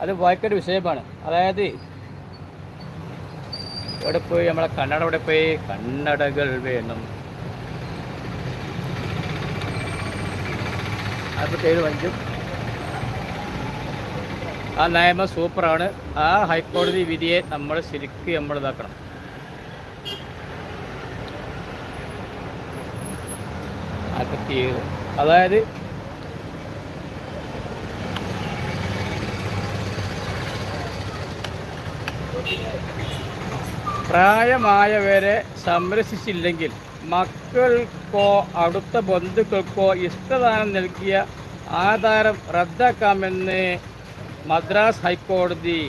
അത് വായിക്കേണ്ട വിഷയമാണ്. അതായത് ഇവിടെ പോയി? നമ്മളെ കന്നഡ ഇവിടെ പോയി? കന്നടകൾ വേണം. അറുപത്തേഴ് ആ നയമ സൂപ്പറാണ്. ആ ഹൈക്കോടതി വിധിയെ നമ്മൾ ശരിക്ക് നമ്മൾ ഇതാക്കണം. അതായത് പ്രായമായവരെ സംരക്ഷിച്ചില്ലെങ്കിൽ മക്കൾക്കോ അടുത്ത ബന്ധുക്കൾക്കോ ഇഷ്ടദാനം നൽകിയ ആധാരം റദ്ദാക്കാമെന്ന് മദ്രാസ് ഹൈക്കോടതി.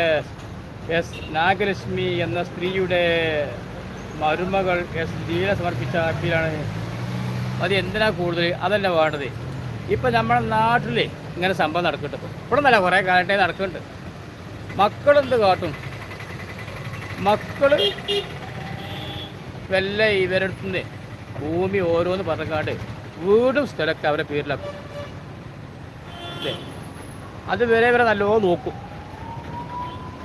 എസ് എസ് നാഗലക്ഷ്മി എന്ന സ്ത്രീയുടെ മരുമകൾ എസ് ലീല സമർപ്പിച്ച അപ്പീലാണ്. അത് എന്തിനാ കൂടുതൽ? അതല്ല വേണ്ടത്. ഇപ്പം നമ്മുടെ നാട്ടിൽ ഇങ്ങനെ സംഭവം നടക്കുന്നുണ്ട് ഇവിടെ നല്ല കുറേ കാലത്തെ നടക്കുന്നുണ്ട്. മക്കളെന്ത് കാട്ടും? മക്കൾ വല്ല ഇവരടുത്തുനിന്ന് ഭൂമി ഓരോന്ന് പറഞ്ഞാണ്ട് വീടും സ്ഥലമൊക്കെ അവരെ പേരിലാക്കും. അല്ലേ? അത് വരെ ഇവരെ നല്ലോണം നോക്കും.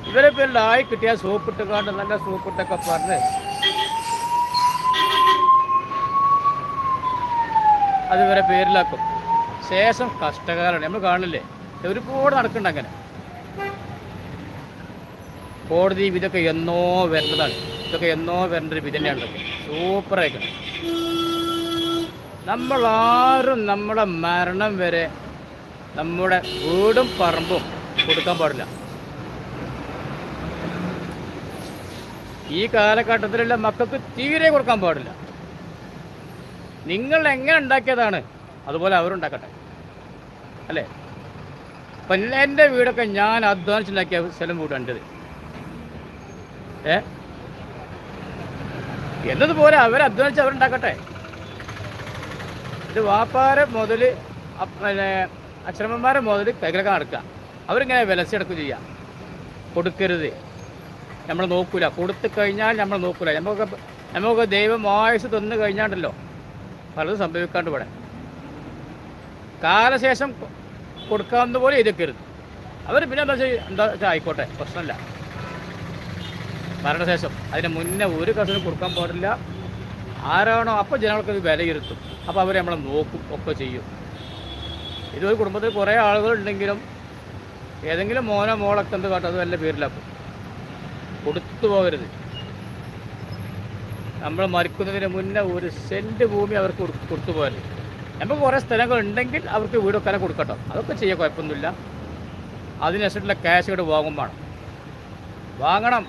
ഇവരെ പേരിലായി സോപ്പിട്ട് കാണ്ട് നല്ല സോപ്പിട്ടൊക്കെ പറഞ്ഞ് അത് ഇവരെ പേരിലാക്കും. ശേഷം കഷ്ടകാലമാണ് നമ്മൾ കാണില്ലേ ഒരുപാട് നടക്കുന്നുണ്ട് അങ്ങനെ. കോടതി ഇതൊക്കെ എന്നോ വരേണ്ടതാണ് ഇതൊക്കെ എന്നോ വരേണ്ട ഒരു വിധ തന്നെയാണ് ഇതൊക്കെ. സൂപ്പറായിട്ട് നമ്മളാരും നമ്മുടെ മരണം വരെ നമ്മുടെ വീടും പറമ്പും കൊടുക്കാൻ പാടില്ല. ഈ കാലഘട്ടത്തിലുള്ള മക്കൾക്ക് തീരെ കൊടുക്കാൻ പാടില്ല. നിങ്ങൾ എങ്ങനെ ഉണ്ടാക്കിയതാണ് അതുപോലെ അവരുണ്ടാക്കട്ടെ അല്ലേ? അപ്പം എന്റെ വീടൊക്കെ ഞാൻ അധ്വാനിച്ചുണ്ടാക്കിയ സ്ഥലം വീട് എന്റെത്. ഏ? എന്നതുപോലെ അവർ അധ്വാനിച്ച് അവരുണ്ടാക്കട്ടെ. ഇത് വാപ്പാരെ മുതൽ പിന്നെ അച്ഛനമ്മമാരെ മുതൽ കൈകളൊക്കെ നടക്കുക. അവരിങ്ങനെ വിലസെടുക്കുക ചെയ്യുക കൊടുക്കരുത്. നമ്മൾ നോക്കൂല. കൊടുത്തു കഴിഞ്ഞാൽ നമ്മൾ നോക്കൂല. നമുക്ക് നമുക്ക് ദൈവം ആയുസ് തന്നു കഴിഞ്ഞാണ്ടല്ലോ. പലതും സംഭവിക്കാണ്ട് ഇവിടെ. കാലശേഷം കൊടുക്കാവുന്ന പോലെ ഇതൊക്കെ അവർ പിന്നെ എന്താ എന്താ ആയിക്കോട്ടെ. പ്രശ്നമില്ല മരണശേഷം. അതിന് മുന്നേ ഒരു കസിനും കൊടുക്കാൻ പാടില്ല. ആരാണോ അപ്പോൾ ജനങ്ങൾക്ക് ഇത് വിലയിരുത്തും. അപ്പോൾ അവർ നമ്മളെ നോക്കും ഒക്കെ ചെയ്യും. ഇതൊരു കുടുംബത്തിൽ കുറേ ആളുകളുണ്ടെങ്കിലും ഏതെങ്കിലും മോനോ മോളൊക്കെ എന്ത് കാട്ടും അത് വല്ല പേരിലാക്കും കൊടുത്തു പോകരുത്. നമ്മൾ മരിക്കുന്നതിന് മുന്നേ ഒരു സെന്റ് ഭൂമി അവർക്ക് കൊടുത്തു പോകരുത് നമുക്ക് കുറേ സ്ഥലങ്ങൾ ഉണ്ടെങ്കിൽ അവർക്ക് വീട് വെക്കാനെ കൊടുക്കട്ടോ. അതൊക്കെ ചെയ്യാൻ കുഴപ്പമൊന്നുമില്ല. അതിനനുസരിച്ചുള്ള ക്യാഷ് ഇവിടെ വാങ്ങും വാങ്ങണം.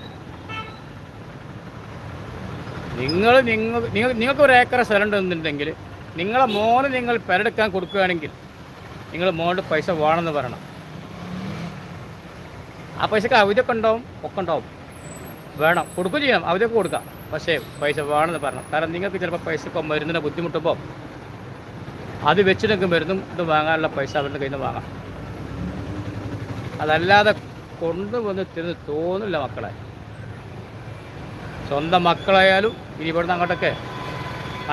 നിങ്ങൾ നിങ്ങൾ നിങ്ങൾ നിങ്ങൾക്ക് ഒരു ഏക്കർ സ്ഥലം ഉണ്ടെന്നുണ്ടെങ്കിൽ നിങ്ങളെ മോന് നിങ്ങൾ പെരെടുക്കാൻ കൊടുക്കുകയാണെങ്കിൽ നിങ്ങൾ മോന്റെ പൈസ വേണമെന്ന് പറയണം. ആ പൈസക്ക് അവധിയൊക്കെ ഉണ്ടാവും ഒക്കെ ഉണ്ടാവും. വേണം കൊടുക്കുകയും ചെയ്യണം അവധിയൊക്കെ കൊടുക്കാം. പക്ഷേ പൈസ വേണമെന്ന് പറയണം. കാരണം നിങ്ങൾക്ക് ചിലപ്പോൾ പൈസ ഇപ്പോൾ മരുന്നിനെ ബുദ്ധിമുട്ടുമ്പോൾ അത് വെച്ചിട്ടൊക്കെ മരുന്നും ഇത് വാങ്ങാനുള്ള പൈസ അവരുടെ കയ്യിൽ നിന്ന് വാങ്ങാം. അതല്ലാതെ കൊണ്ടുവന്ന് തിരിഞ്ഞ് തോന്നില്ല മക്കളെ. സ്വന്തം മക്കളായാലും ഇനി ഇവിടുന്ന് അങ്ങോട്ടൊക്കെ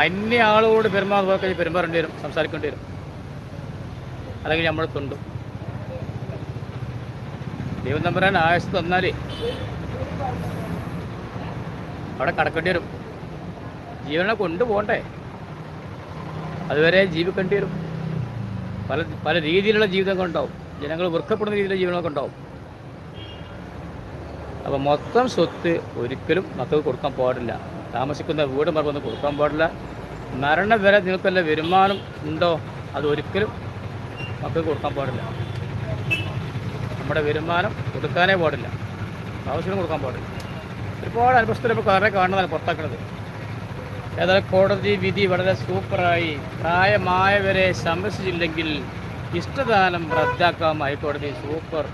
അന്യ ആളോട് പെരുമാറുമ്പോൾ കഴിഞ്ഞ് പെരുമാറേണ്ടി വരും സംസാരിക്കേണ്ടി വരും. അല്ലെങ്കിൽ നമ്മൾ തുണ്ടും. ദൈവം തമ്പുരാൻ ആയസ് തന്നാലേ അവിടെ കടക്കേണ്ടി വരും. ജീവനെ കൊണ്ടുപോകണ്ടേ? അതുവരെ ജീവിക്കേണ്ടി വരും. പല പല രീതിയിലുള്ള ജീവിതങ്ങൾ ഉണ്ടാവും ജനങ്ങൾ വെറുക്കപ്പെടുന്ന രീതിയിലുള്ള ജീവനൊക്കെ ഉണ്ടാവും അപ്പോൾ മൊത്തം സ്വത്ത് ഒരിക്കലും മക്കൾക്ക് കൊടുക്കാൻ പാടില്ല. താമസിക്കുന്ന വീട് മറന്ന് കൊടുക്കാൻ പാടില്ല. മരണം വരെ നിങ്ങൾക്ക് വല്ല വരുമാനം ഉണ്ടോ? അത് ഒരിക്കലും കൊടുക്കാൻ പാടില്ല. നമ്മുടെ വരുമാനം കൊടുക്കാനേ പാടില്ല. ആവശ്യം കൊടുക്കാൻ പാടില്ല. ഒരുപാട് അനുഭവത്തിൽ ഇപ്പോൾ കുറേ കാണുന്നതാണ് പുറത്താക്കുന്നത് ഏതായാലും കോടതി വിധി വളരെ സൂപ്പറായി. പ്രായമായവരെ സംരക്ഷിച്ചില്ലെങ്കിൽ ഇഷ്ടദാനം റദ്ദാക്കാം. ഹൈക്കോടതി സൂപ്പർ.